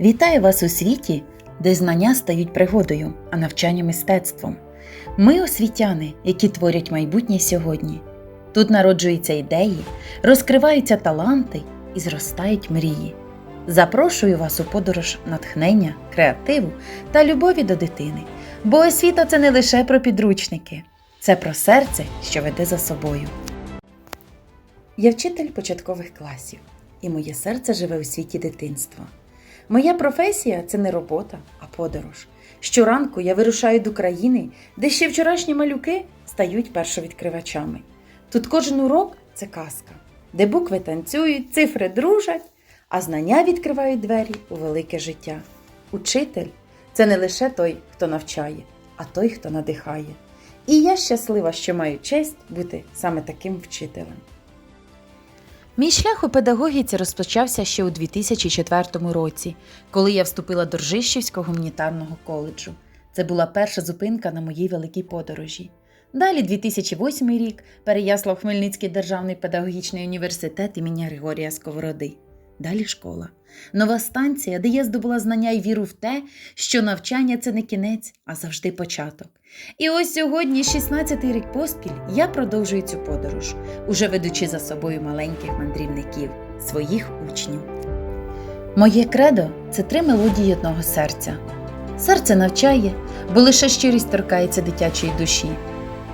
Вітаю вас у світі, де знання стають пригодою, а навчання мистецтвом. Ми освітяни, які творять майбутнє сьогодні. Тут народжуються ідеї, розкриваються таланти і зростають мрії. Запрошую вас у подорож натхнення, креативу та любові до дитини, бо освіта це не лише про підручники, це про серце, що веде за собою. Я вчитель початкових класів, і моє серце живе у світі дитинства. Моя професія це не робота, а подорож. Щоранку я вирушаю до країни, де ще вчорашні малюки стають першовідкривачами. Тут кожен урок це казка, де букви танцюють, цифри дружать, а знання відкривають двері у велике життя. Учитель це не лише той, хто навчає, а той, хто надихає. І я щаслива, що маю честь бути саме таким вчителем. Мій шлях у педагогіці розпочався ще у 2004 році, коли я вступила до Ржищівського гуманітарного коледжу. Це була перша зупинка на моїй великій подорожі. Далі 2008 рік Переяслав Хмельницький державний педагогічний університет імені Григорія Сковороди. Далі школа. Нова станція, де я здобула знання і віру в те, що навчання це не кінець, а завжди початок. І ось сьогодні, 16-й рік поспіль, я продовжую цю подорож, уже ведучи за собою маленьких мандрівників, своїх учнів. Моє кредо це три мелодії одного серця. Серце навчає, бо лише щирість торкається дитячої душі.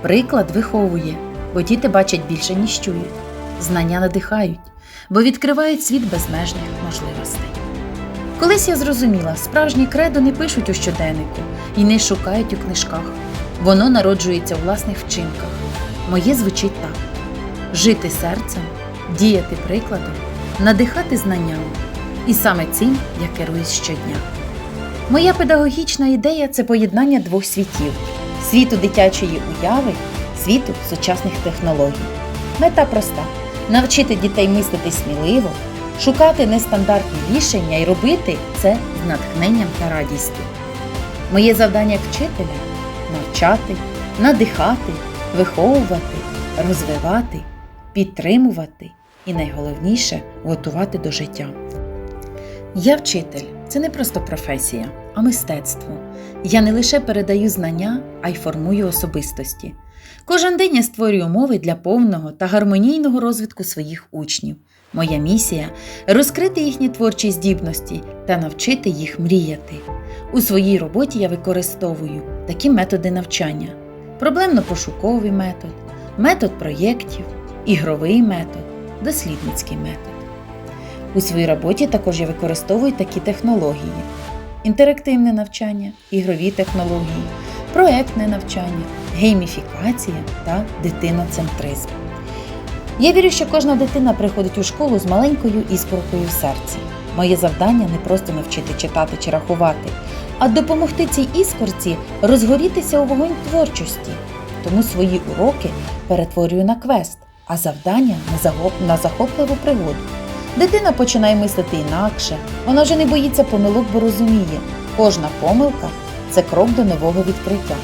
Приклад виховує, бо діти бачать більше, ніж чують. Знання надихають, бо відкривають світ безмежних можливостей. Колись я зрозуміла, справжнє кредо не пишуть у щоденнику і не шукають у книжках. Воно народжується у власних вчинках. Моє звучить так: жити серцем, діяти прикладом, надихати знаннями. І саме цим я керуюсь щодня. Моя педагогічна ідея це поєднання двох світів: світу дитячої уяви, світу сучасних технологій. Мета проста навчити дітей мислити сміливо, шукати нестандартні рішення і робити це з натхненням та радістю. Моє завдання вчителя навчати, надихати, виховувати, розвивати, підтримувати і найголовніше готувати до життя. Я вчитель це не просто професія, а мистецтво. Я не лише передаю знання, а й формую особистості. Кожен день я створюю умови для повного та гармонійного розвитку своїх учнів. Моя місія розкрити їхні творчі здібності та навчити їх мріяти. У своїй роботі я використовую такі методи навчання: проблемно-пошуковий метод, метод проєктів, ігровий метод, дослідницький метод. У своїй роботі також я використовую такі технології: інтерактивне навчання, ігрові технології, проектне навчання, гейміфікація та дитиноцентризм. Я вірю, що кожна дитина приходить у школу з маленькою іскоркою в серці. Моє завдання не просто навчити читати чи рахувати, а допомогти цій іскорці розгорітися у вогонь творчості. Тому свої уроки перетворюю на квест, а завдання на захопливу пригоду. Дитина починає мислити інакше, вона вже не боїться помилок, бо розуміє, кожна помилка це крок до нового відкриття.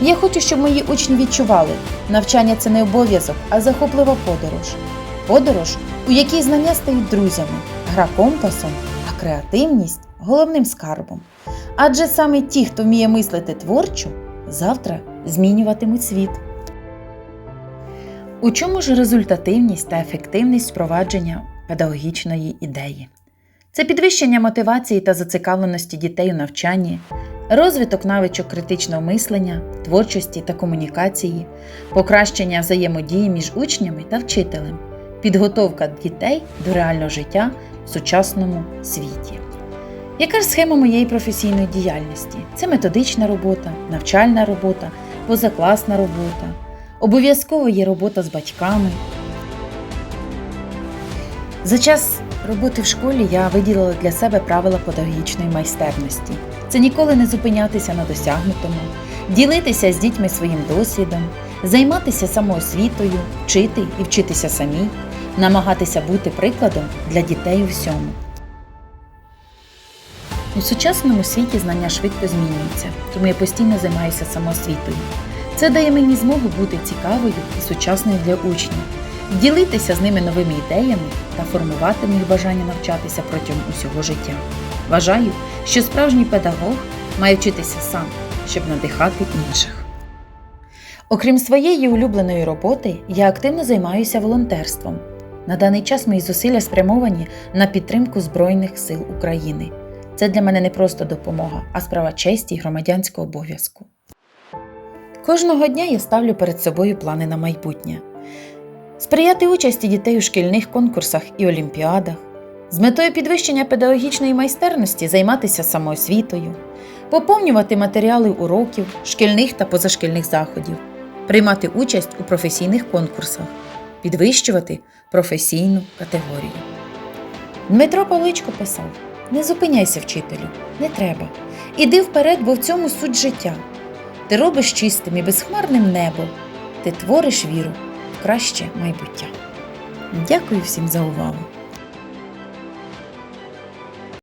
Я хочу, щоб мої учні відчували, навчання це не обов'язок, а захоплива подорож. Подорож, у якій знання стають друзями, гра компасом, а креативність головним скарбом. Адже саме ті, хто вміє мислити творчо, завтра змінюватимуть світ. У чому ж результативність та ефективність впровадження педагогічної ідеї? Це підвищення мотивації та зацікавленості дітей у навчанні, розвиток навичок критичного мислення, творчості та комунікації, покращення взаємодії між учнями та вчителем, підготовка дітей до реального життя в сучасному світі. Яка ж схема моєї професійної діяльності? Це методична робота, навчальна робота, позакласна робота. Обов'язково є робота з батьками. За час роботи в школі я виділила для себе правила педагогічної майстерності. Це ніколи не зупинятися на досягнутому, ділитися з дітьми своїм досвідом, займатися самоосвітою, вчити і вчитися самі, намагатися бути прикладом для дітей у всьому. У сучасному світі знання швидко змінюються, тому я постійно займаюся самоосвітою. Це дає мені змогу бути цікавою і сучасною для учнів, ділитися з ними новими ідеями та формувати в них бажання навчатися протягом усього життя. Вважаю, що справжній педагог має вчитися сам, щоб надихати інших. Окрім своєї улюбленої роботи, я активно займаюся волонтерством. На даний час мої зусилля спрямовані на підтримку Збройних сил України. Це для мене не просто допомога, а справа честі й громадянського обов'язку. Кожного дня я ставлю перед собою плани на майбутнє. Сприяти участі дітей у шкільних конкурсах і олімпіадах, з метою підвищення педагогічної майстерності займатися самоосвітою, поповнювати матеріали уроків, шкільних та позашкільних заходів, приймати участь у професійних конкурсах, підвищувати професійну категорію. Дмитро Павличко писав: Не зупиняйся, вчителю, не треба. Іди вперед, бо в цьому суть життя. Ти робиш чистим і безхмарним небо, ти твориш віру краще майбуття. Дякую всім за увагу!